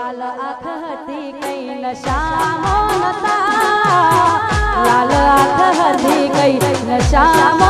લાલ આંખ હતી કઈ નશામાં નતા લાલ આંખ હતી કઈ નશામાં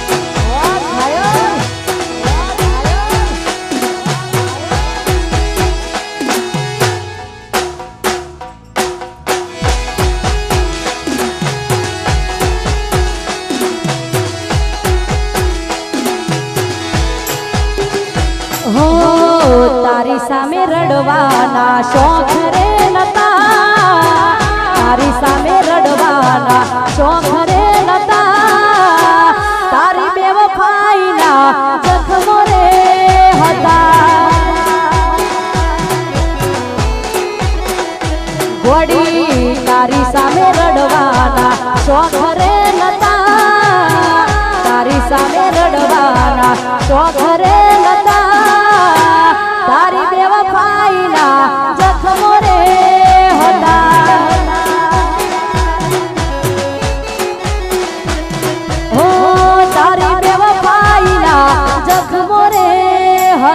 હો, તારી સામે રડવાના શોખ રે નતા તારી સામે રડવાના શોખ રે નતા તારી બેવફાઈના જખમો રે હતા. ઘોડી તારી સામે રડવાના શોખ રે નતા તારી સામે રડવાના શોખ રે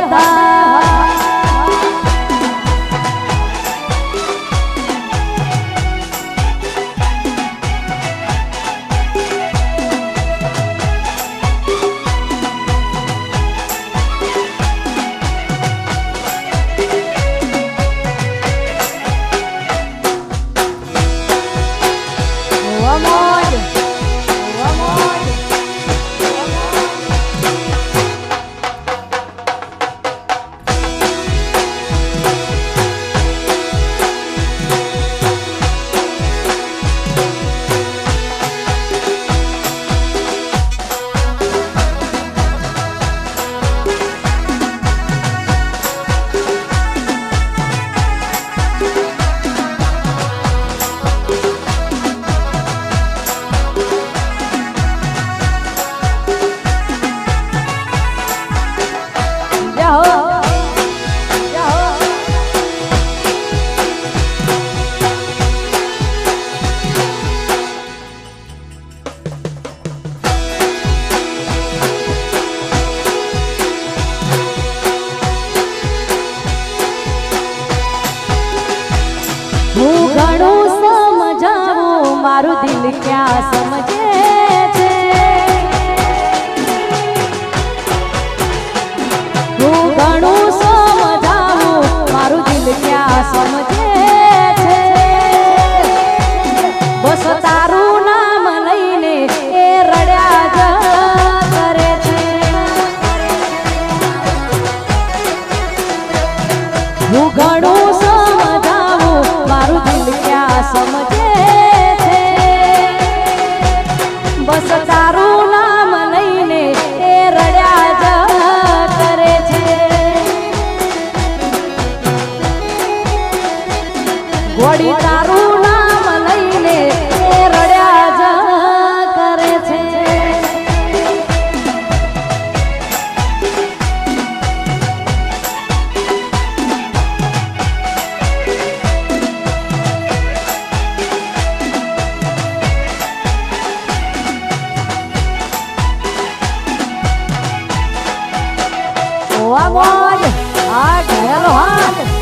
હતા ક્યાં સમજે હું ઘણું સમજાવું, મારું દિલ ક્યાં સમજે છે. બસ નામ લઈને રડ્યા કરે છે. હું ઘણું સમજાવું, મારું દિલ ક્યાં સમજે વળી તારું નામ લઈને એ રડ્યા છે આ ઘરેલો હાથ